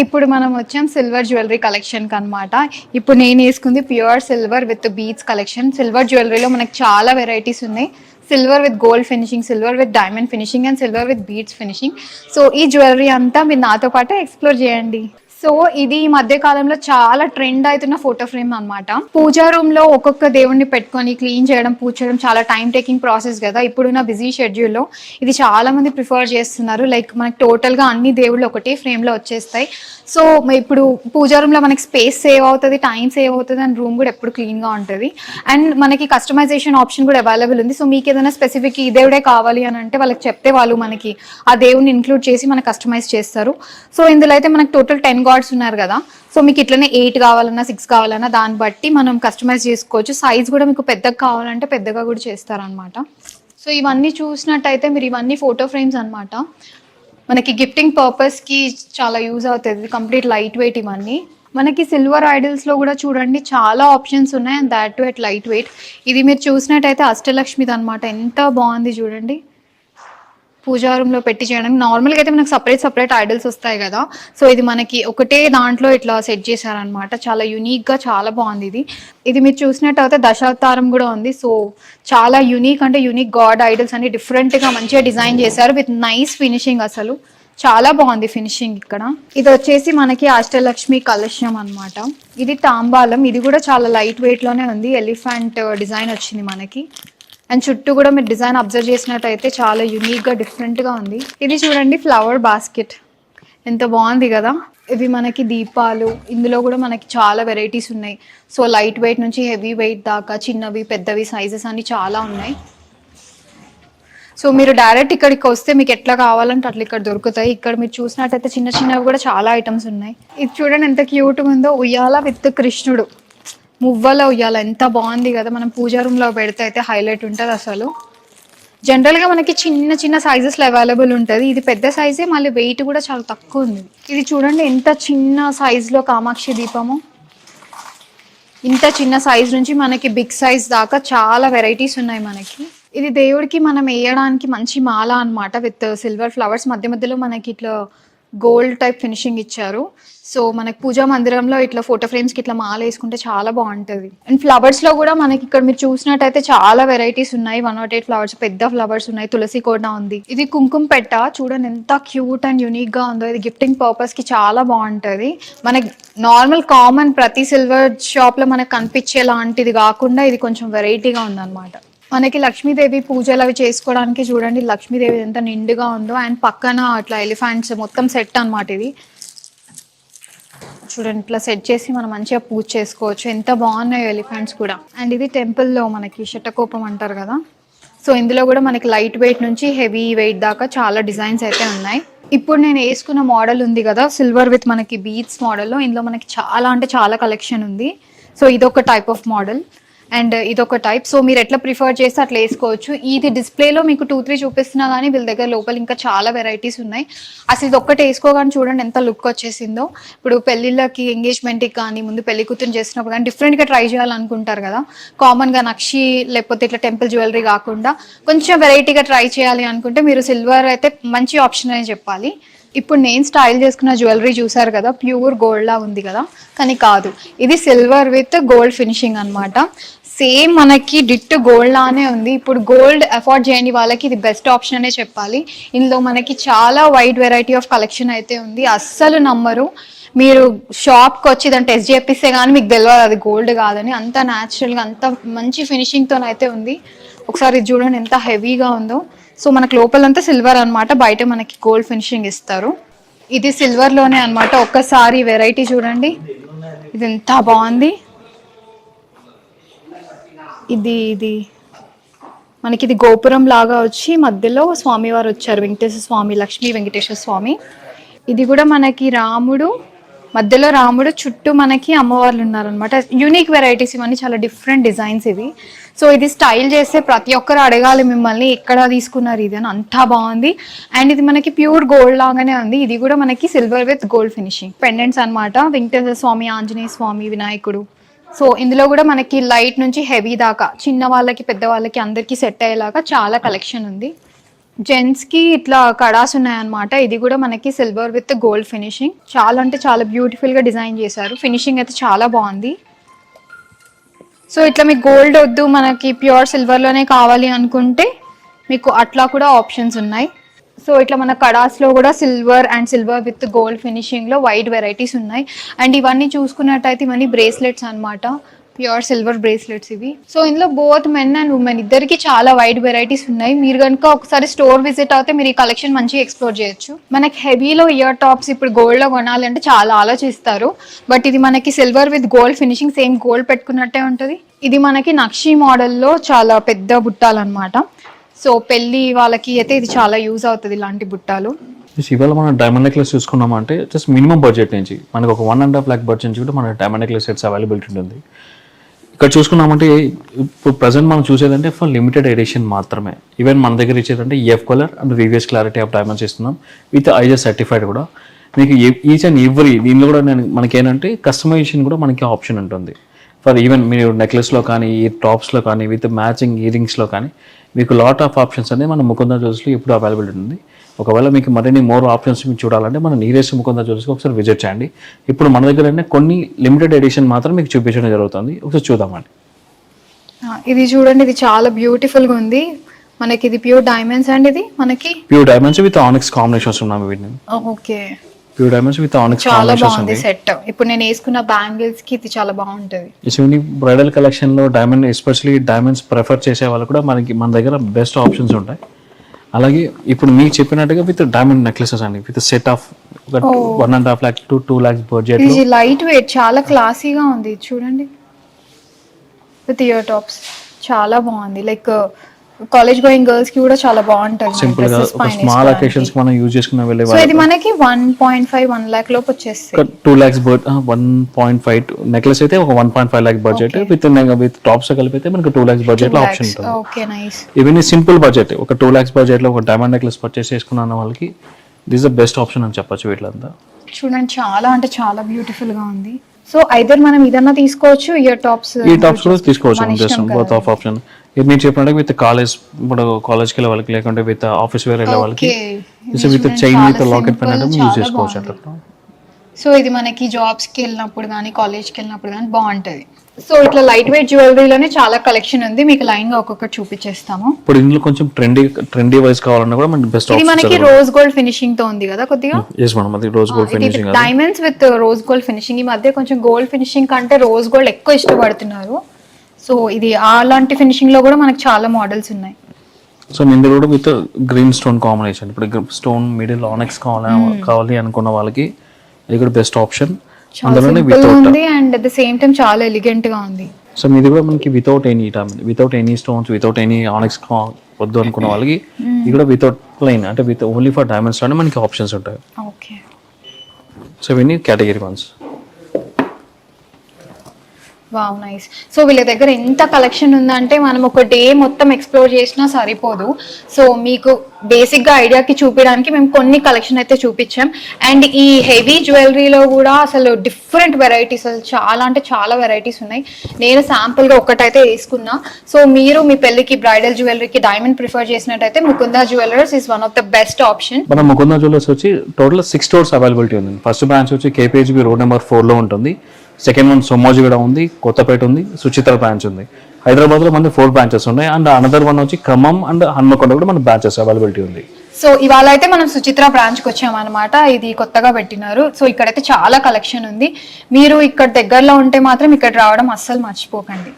ఇప్పుడు మనం వచ్చాం సిల్వర్ జ్యువెలరీ కలెక్షన్ అనమాట ఇప్పుడు నేను వేసుకుంది pure silver with beach collection silver జ్యువెలరీలో మనకు చాలా వెరైటీస్ ఉన్నాయి. Silver with gold finishing silver with diamond finishing and silver with beads finishing so ఈ జ్యువెలరీ అంతా మీరు నాతో పాటు ఎక్స్ప్లోర్ చేయండి. సో ఇది ఈ మధ్య కాలంలో చాలా ట్రెండ్ అవుతున్న ఫోటో ఫ్రేమ్ అన్నమాట. పూజా రూమ్లో ఒక్కొక్క దేవుడిని పెట్టుకొని క్లీన్ చేయడం పూజ చేయడం చాలా టైం టేకింగ్ ప్రాసెస్ కదా. ఇప్పుడున్న బిజీ షెడ్యూల్లో ఇది చాలా మంది ప్రిఫర్ చేస్తున్నారు. లైక్ మనకి టోటల్గా అన్ని దేవుళ్ళు ఒకటే ఫ్రేమ్లో వచ్చేస్తాయి. సో ఇప్పుడు పూజా రూమ్లో మనకి స్పేస్ సేవ్ అవుతుంది టైం సేవ్ అవుతుంది అండ్ రూమ్ కూడా ఎప్పుడు క్లీన్గా ఉంటుంది. అండ్ మనకి కస్టమైజేషన్ ఆప్షన్ కూడా అవైలబుల్ ఉంది. సో మీకు ఏదైనా స్పెసిఫిక్ ఈ దేవుడే కావాలి అని అంటే వాళ్ళకి చెప్తే వాళ్ళు మనకి ఆ దేవుడిని ఇంక్లూడ్ చేసి మనకి కస్టమైజ్ చేస్తారు. సో ఇందులో అయితే మనకి టోటల్ టెన్ గాడ్స్ ఉన్నారు కదా. సో మీకు ఇట్లనే ఎయిట్ కావాలన్నా సిక్స్ కావాలన్నా దాన్ని బట్టి మనం కస్టమైజ్ చేసుకోవచ్చు. సైజ్ కూడా మీకు పెద్దగా కావాలంటే పెద్దగా కూడా చేస్తారనమాట సో ఇవన్నీ చూసినట్టయితే మీరు ఇవన్నీ ఫోటో ఫ్రేమ్స్ అనమాట మనకి గిఫ్టింగ్ పర్పస్కి చాలా యూజ్ అవుతుంది. కంప్లీట్ లైట్ వెయిట్ ఇవన్నీ. మనకి సిల్వర్ ఐడల్స్లో కూడా చూడండి చాలా ఆప్షన్స్ ఉన్నాయి. And that to at light weight ఇది మీరు చూసినట్టయితే అష్టలక్ష్మిది అనమాట ఎంత బాగుంది చూడండి. పూజా రూమ్లో పెట్టి చేయడానికి నార్మల్గా అయితే మనకు సపరేట్ సపరేట్ ఐడల్స్ వస్తాయి కదా. సో ఇది మనకి ఒకటే దాంట్లో ఇట్లా సెట్ చేశారనమాట చాలా యునిక్గా చాలా బాగుంది ఇది. ఇది మీరు చూసినట్టయితే దశావతారం కూడా ఉంది. సో చాలా యూనిక్ అంటే యూనిక్ గాడ్ ఐడల్స్ అన్ని డిఫరెంట్గా మంచిగా డిజైన్ చేశారు విత్ నైస్ ఫినిషింగ్ అసలు. చాలా బాగుంది ఫినిషింగ్ ఇక్కడ. ఇది వచ్చేసి మనకి అష్టలక్ష్మి కలశం అనమాట ఇది తాంబాలం. ఇది కూడా చాలా లైట్ వెయిట్లోనే ఉంది. ఎలిఫెంట్ డిజైన్ uh, వచ్చింది మనకి. అండ్ చుట్టూ కూడా మీరు డిజైన్ అబ్జర్వ్ చేసినట్టయితే చాలా యూనిక్గా డిఫరెంట్గా ఉంది. ఇది చూడండి ఫ్లవర్ బాస్కెట్ ఎంత బాగుంది కదా. ఇవి మనకి దీపాలు ఇందులో కూడా మనకి చాలా వెరైటీస్ ఉన్నాయి. సో లైట్ వెయిట్ నుంచి హెవీ వెయిట్ దాకా చిన్నవి పెద్దవి సైజెస్ అన్నీ చాలా ఉన్నాయి. సో మీరు డైరెక్ట్ ఇక్కడికి వస్తే మీకు ఎట్లా కావాలంటే అట్లా ఇక్కడ దొరుకుతాయి. ఇక్కడ మీరు చూసినట్టయితే చిన్న చిన్నవి కూడా చాలా ఐటమ్స్ ఉన్నాయి. ఇది చూడండి ఎంత క్యూట్గా ఉందో. ఉయ్యాల విత్ కృష్ణుడు. మువ్వల ఉయ్యాల. ఎంత బాగుంది కదా. మనం పూజా రూమ్లో పెడితే అయితే హైలైట్ ఉంటుంది అసలు. జనరల్గా మనకి చిన్న చిన్న సైజెస్లో అవైలబుల్ ఉంటుంది. ఇది పెద్ద సైజే మళ్ళీ వెయిట్ కూడా చాలా తక్కువ ఉంది. ఇది చూడండి ఎంత చిన్న సైజులో కామాక్షి దీపము. ఇంత చిన్న సైజ్ నుంచి మనకి బిగ్ సైజ్ దాకా చాలా వెరైటీస్ ఉన్నాయి మనకి. ఇది దేవుడికి మనం వేయడానికి మంచి మాల అన్నమాట విత్ సిల్వర్ ఫ్లవర్స్ మధ్య మధ్యలో మనకి ఇట్లా గోల్డ్ టైప్ ఫినిషింగ్ ఇచ్చారు. సో మనకి పూజా మందిరంలో ఇట్లా ఫోటో ఫ్రేమ్స్కి ఇట్లా మాల వేసుకుంటే చాలా బాగుంటుంది. అండ్ ఫ్లవర్స్లో కూడా మనకి ఇక్కడ మీరు చూసినట్టయితే చాలా వెరైటీస్ ఉన్నాయి. వన్ నాట్ ఎయిట్ ఫ్లవర్స్ పెద్ద ఫ్లవర్స్ ఉన్నాయి. తులసి కూడా ఉంది. ఇది కుంకుమ పెట్ట చూడండి ఎంత క్యూట్ అండ్ యునిక్గా ఉందో. ఇది గిఫ్టింగ్ పర్పస్కి చాలా బాగుంటది. మనకి నార్మల్ కామన్ ప్రతి సిల్వర్ షాప్లో మనకు కనిపించే లాంటిది కాకుండా ఇది కొంచెం వెరైటీగా ఉందన్నమాట. మనకి లక్ష్మీదేవి పూజలు అవి చేసుకోవడానికి చూడండి లక్ష్మీదేవి ఎంత నిండుగా ఉందో. అండ్ పక్కన అట్లా ఎలిఫెంట్స్ మొత్తం సెట్ అనమాట ఇది. చూడండి ఇట్లా సెట్ చేసి మనం మంచిగా పూజ చేసుకోవచ్చు. ఎంత బాగున్నాయో ఎలిఫెంట్స్ కూడా. అండ్ ఇది టెంపుల్లో మనకి శటకోపం అంటారు కదా. సో ఇందులో కూడా మనకి లైట్ వెయిట్ నుంచి హెవీ వెయిట్ దాకా చాలా డిజైన్స్ అయితే ఉన్నాయి. ఇప్పుడు నేను వేసుకున్న మోడల్ ఉంది కదా సిల్వర్ విత్ మనకి బీట్స్ మోడల్లో. ఇందులో మనకి చాలా అంటే చాలా కలెక్షన్ ఉంది. సో ఇదొక టైప్ ఆఫ్ మోడల్. అండ్ ఇదొక టైప్. సో మీరు ఎట్లా ప్రిఫర్ చేస్తే అట్లా వేసుకోవచ్చు. ఇది డిస్ప్లేలో మీకు టూ త్రీ చూపిస్తున్నా కానీ వీళ్ళ దగ్గర లోపల ఇంకా చాలా వెరైటీస్ ఉన్నాయి. అసలు ఇది ఒక్కటి వేసుకోగానే చూడండి ఎంత లుక్ వచ్చేసిందో. ఇప్పుడు పెళ్ళిళ్ళకి ఎంగేజ్మెంట్కి కానీ ముందు పెళ్ళి కూతురు చేసినప్పుడు కానీ డిఫరెంట్గా ట్రై చేయాలనుకుంటారు కదా. కామన్గా నక్షి లేకపోతే ఇట్లా టెంపుల్ జ్యువెలరీ కాకుండా కొంచెం వెరైటీగా ట్రై చేయాలి అనుకుంటే మీరు సిల్వర్ అయితే మంచి ఆప్షన్ అనే చెప్పాలి. ఇప్పుడు నేను స్టైల్ చేసుకున్న జ్యువెలరీ చూసారు కదా ప్యూర్ గోల్డ్ లా ఉంది కదా. కానీ కాదు ఇది సిల్వర్ విత్ గోల్డ్ ఫినిషింగ్ అన్నమాట. సేమ్ మనకి డిట్ గోల్డ్ లానే ఉంది. ఇప్పుడు గోల్డ్ అఫోర్డ్ చేయని వాళ్ళకి ఇది బెస్ట్ ఆప్షన్ అనే చెప్పాలి. ఇందులో మనకి చాలా వైడ్ వెరైటీ ఆఫ్ కలెక్షన్ అయితే ఉంది. అస్సలు నమ్మరు. మీరు షాప్కి వచ్చి దాన్ని టెస్ట్ చేపిస్తే కానీ మీకు తెలియదు అది గోల్డ్ కాదని. అంత న్యాచురల్గా అంత మంచి ఫినిషింగ్తో అయితే ఉంది. ఒకసారి ఇది చూడండి ఎంత హెవీగా ఉందో. సో మనకు లోపలంతా సిల్వర్ అనమాట బయట మనకి గోల్డ్ ఫినిషింగ్ ఇస్తారు. ఇది సిల్వర్లోనే అనమాట ఒక్కసారి వెరైటీ చూడండి. ఇది ఎంత బాగుంది. ఇది ఇది. మనకి ఇది గోపురం లాగా వచ్చి మధ్యలో స్వామివారు వచ్చారు. వెంకటేశ్వర స్వామి లక్ష్మీ వెంకటేశ్వర స్వామి. ఇది కూడా మనకి రాముడు మధ్యలో రాముడు చుట్టూ మనకి అమ్మవార్లు ఉన్నారనమాట యూనిక్ వెరైటీస్ ఇవన్నీ చాలా డిఫరెంట్ డిజైన్స్ ఇవి. సో ఇది స్టైల్ చేస్తే ప్రతి ఒక్కరు అడగాలి మిమ్మల్ని ఎక్కడ తీసుకున్నారు ఇది అని. అంతా బాగుంది. అండ్ ఇది మనకి ప్యూర్ గోల్డ్ లాగానే ఉంది. ఇది కూడా మనకి silver with gold finishing. Pendants అనమాట వెంకటేశ్వర స్వామి ఆంజనేయ స్వామి వినాయకుడు. సో ఇందులో కూడా మనకి లైట్ నుంచి హెవీ దాకా చిన్న వాళ్ళకి పెద్ద వాళ్ళకి అందరికీ సెట్ అయ్యేలాగా చాలా కలెక్షన్ ఉంది. జెంట్స్కి ఇట్లా కడాస్ ఉన్నాయన్నమాట. ఇది కూడా మనకి సిల్వర్ విత్ గోల్డ్ ఫినిషింగ్ చాలా అంటే చాలా బ్యూటిఫుల్గా డిజైన్ చేశారు. ఫినిషింగ్ అయితే చాలా బాగుంది. సో ఇట్లా మీకు గోల్డ్ వద్దు మనకి ప్యూర్ సిల్వర్లోనే కావాలి అనుకుంటే మీకు అట్లా కూడా ఆప్షన్స్ ఉన్నాయి. సో ఇట్లా మన కడాస్లో కూడా silver and silver with gold ఫినిషింగ్లో white varieties ఉన్నాయి. అండ్ ఇవన్నీ చూసుకున్నట్టయితే ఇవన్నీ బ్రేస్లెట్స్ అన్నమాట. ప్యూర్ సిల్వర్ బ్రేస్లెట్స్ ఇవి. సో ఇందులో బోత్ మెన్ అండ్ ఉమెన్ ఇద్దరికి చాలా వైడ్ వెరైటీస్ ఉన్నాయి. మీరు కనుక ఒకసారి స్టోర్ విజిట్ అయితే మీరు ఈ కలెక్షన్ మంచిగా ఎక్స్ప్లోర్ చేయొచ్చు. మనకి హెవీలో ఇయర్ టాప్స్ ఇప్పుడు గోల్డ్లో కొనాలంటే చాలా ఆలోచిస్తారు. బట్ ఇది మనకి silver with gold finishing same gold పెట్టుకున్నట్టే ఉంటుంది. ఇది మనకి నక్షి మోడల్లో చాలా పెద్ద బుట్టాలన్నమాట. సో పెళ్ళి వాళ్ళకి అయితే ఇది చాలా యూజ్ అవుతుంది ఇలాంటి బుట్టాలు. ఇవాళ మనం డైమండ్ నెక్లెస్ చూసుకున్నాం అంటే జస్ట్ మినిమం బడ్జెట్ నుంచి మనకు ఒక one and half lakh budget నుంచి కూడా మన డైమండ్ నెక్లెస్ సెట్స్ అవైలబిలిటీ ఉంటుంది. ఇక్కడ చూసుకున్నామంటే ఇప్పుడు ప్రజెంట్ మనం చూసేదంటే ఫర్ లిమిటెడ్ ఎడిషన్ మాత్రమే. ఈవెన్ మన దగ్గర ఇచ్చేదంటే F colour and VVS clarity of diamonds ఇస్తున్నాం. విత్ ఐజర్ సర్టిఫైడ్ కూడా. మీకు ఈచ్ అండ్ ఎవ్రీ దీనిలో కూడా నేను మనకేనంటే కస్టమైజేషన్ కూడా మనకి ఆప్షన్ ఉంటుంది. ఫర్ ఈవెన్ మీరు నెక్లెస్లో కానీ ఈ టాప్స్లో కానీ విత్ మ్యాచింగ్ ఇయరింగ్స్లో కానీ మీకు లాట్ ఆఫ్ ఆప్షన్స్ అనేది మన ముకుంద జ్యువెల్స్లో ఇప్పుడు అవైలబిలిటీ ఉంది. ఒకవేళ మీకు మరిన్ని మోర్ ఆప్షన్స్ మీకు చూడాలంటే మన నీరెస్ట్ ముకుంద జ్యువెల్స్కి ఒకసారి విజిట్ చేయండి. ఇప్పుడు మన దగ్గర కొన్ని లిమిటెడ్ ఎడిషన్ మాత్రం మీకు చూపించడం జరుగుతుంది. ఒకసారి చూద్దామండి. ఇది చూడండి ఇది చాలా బ్యూటిఫుల్గా ఉంది. మనకి ఇది ప్యూర్ డైమండ్స్ అండ్ ఇది? మనకి? Pure diamonds with onyx combinations ఉన్నాయి వీటిని. Okay. Pure diamonds with onyx చాలా బాగుంది సెట్ ఇప్పుడు నేను వేసుకున్న బ్యాంగిల్స్కి ఇది చాలా బాగుంటది. ఇటువంటి బ్రైడల్ కలెక్షన్లో డైమండ్ ఎస్పెషలీ డైమండ్స్ ప్రిఫర్ చేసే వాళ్ళు కూడా మనకి మన దగ్గర బెస్ట్ ఆప్షన్స్ ఉంటాయి. అలాగే ఇప్పుడు మీకు చెప్పినట్టుగా విత్ డైమండ్ నెక్లెసెస్ అండి. With set of one and half lakh to two lakhs budget ఇది లైట్ వెయిట్ చాలా క్లాసీగా ఉంది. చూడండి. విత్ ఇయర్ టాప్స్ చాలా బాగుంది. లైక్ కాలేజ్ గోయింగ్ గర్ల్స్కి కూడా చాలా బాగుంటది. సింపుల్గా ఒక స్మాల్ అకేషన్స్ మనం యూజ్ చేసుకున్న వెళ్ళే సో ఇది మనకి one point five one lakh లోపు వచ్చేస్తుంది ఒక two lakhs budget one point five necklace అయితే ఒక one point five lakh budget with with tops కలిపి అయితే మనకి టూ ల్యాక్స్ బడ్జెట్లో ఆప్షన్ ఉంటుంది. ఓకే నైస్ ఇవన్నీ సింపుల్ బడ్జెట్ ఒక టూ ల్యాక్స్ బడ్జెట్లో ఒక డైమండ్ నెక్లెస్ పర్చేస్ చేసుకున్న వాళ్ళకి దిస్ ద బెస్ట్ ఆప్షన్ అని చెప్పొచ్చు వీటిలంతా చూడండి చాలా అంటే చాలా బ్యూటిఫుల్గా ఉంది. సో ఐదర్ మనం ఇదన్నా తీసుకోవచ్చు ఇయర్ టాప్స్ ఈ టాప్స్ కూడా తీసుకోవచ్చు బోత్ ఆఫ్ ఆప్షన్ ఇది మీరు చెప్పినట్టు విత్ కాలేజ్ ఇప్పుడు కాలేజ్కి వెళ్ళే వాళ్ళకి లేకుంటే విత్ ఆఫీస్ వేర్ వెళ్ళే వాళ్ళకి with chain with locket pen use చేసుకోవచ్చు అట్లా సో ఇది మనకి జాబ్స్కి వెళ్ళినప్పుడు కానీ కాలేజ్కి వెళ్ళినప్పుడు కానీ బాగుంటది. సో ఇట్లా లైట్ వెయిట్ జ్యువెలరీలోనే చాలా కలెక్షన్ ఉంది. మీకు లైన్గా ఒక్కొక్కటి చూపించేస్తాము. ఇప్పుడు ఇందులో కొంచెం ట్రెండీ ట్రెండీ వైజ్ కావాలన్నా కూడా మనకి బెస్ట్ ఇది మనకి రోజ్ గోల్డ్ ఫినిషింగ్తో ఉంది కదా కొద్దిగా? ఎస్ మేడం అది rose gold finishing diamonds with rose gold finishing ఈ మధ్య కొంచెం గోల్డ్ ఫినిషింగ్ కంటే రోజ్ గోల్డ్ ఎక్కువ ఇష్టపడుతున్నారు. సో ఇది అలాంటి ఫినిషింగ్లో కూడా మనకి చాలా మోడల్స్ ఉన్నాయి. సో ఇందులో కూడా విత్ గ్రీన్ స్టోన్ కాంబినేషన్ ఇప్పుడు స్టోన్ మిడిల్ ఆనెక్స్ కావాలి కావాలి అనుకున్న వాళ్ళకి ఇది కూడా బెస్ట్ ఆప్షన్ అందులోనే without and at the same time చాలా ఎలిగెంట్గా ఉంది. సో మీది కూడా మనకి without any without any stones without any onyx వద్దు అనుకున్న వాళ్ళకి ఇది కూడా వితౌట్ ప్లెయిన్ అంటే విత్ ఓన్లీ ఫర్ డైమండ్స్లోనే మనకి ఆప్షన్స్ ఉంటాయి. ఓకే సో ఇవన్నీ category ones wow nice. So వీళ్ళ దగ్గర ఎంత కలెక్షన్ ఉందంటే మనం ఒక డే మొత్తం ఎక్స్ప్లోర్ చేసినా సరిపోదు. సో మీకు బేసిక్గా ఐడియాకి చూపించడానికి మేము కొన్ని కలెక్షన్ అయితే చూపించాం. అండ్ ఈ హెవీ జ్యువెలరీలో కూడా అసలు డిఫరెంట్ వెరైటీస్ అసలు చాలా అంటే చాలా వెరైటీస్ ఉన్నాయి. నేను శాంపుల్గా ఒకటైతే వేసుకున్నా. సో మీరు మీ పెళ్ళికి బ్రైడల్ జ్యువెలరీకి డైమండ్ ప్రిఫర్ చేసినట్టయితే Mukunda jewellers is one of the best option మన ముకుంద జ్యువెలర్స్ వచ్చి టోటల్ సిక్స్ స్టోర్స్ అవైలబిలిటీ ఉంది. ఫస్ట్ బ్రాంచ్ వచ్చి కేపీహెచ్బి రోడ్ నెంబర్ ఫోర్లో ఉంటుంది. సెకండ్ వన్ సోమోజిగూడ ఉంది కొత్తపేట ఉంది సుచిత్ర బ్రాంచ్ ఉంది. హైదరాబాద్లో మనకి ఫోర్ బ్రాంచెస్ ఉన్నాయి. అండ్ అనదర్ వన్ వచ్చి ఖమ్మం అండ్ హన్మకొండ కూడా మన బ్రాంచెస్ అవైలబిలిటీ ఉంది. సో ఇవాళ అయితే మనం సుచిత్ర బ్రాంచ్కి వచ్చామన్నమాట. ఇది కొత్తగా పెట్టినారు. సో ఇక్కడైతే చాలా కలెక్షన్ ఉంది. మీరు ఇక్కడ దగ్గరలో ఉంటే మాత్రం ఇక్కడ రావడం అస్సలు మర్చిపోకండి.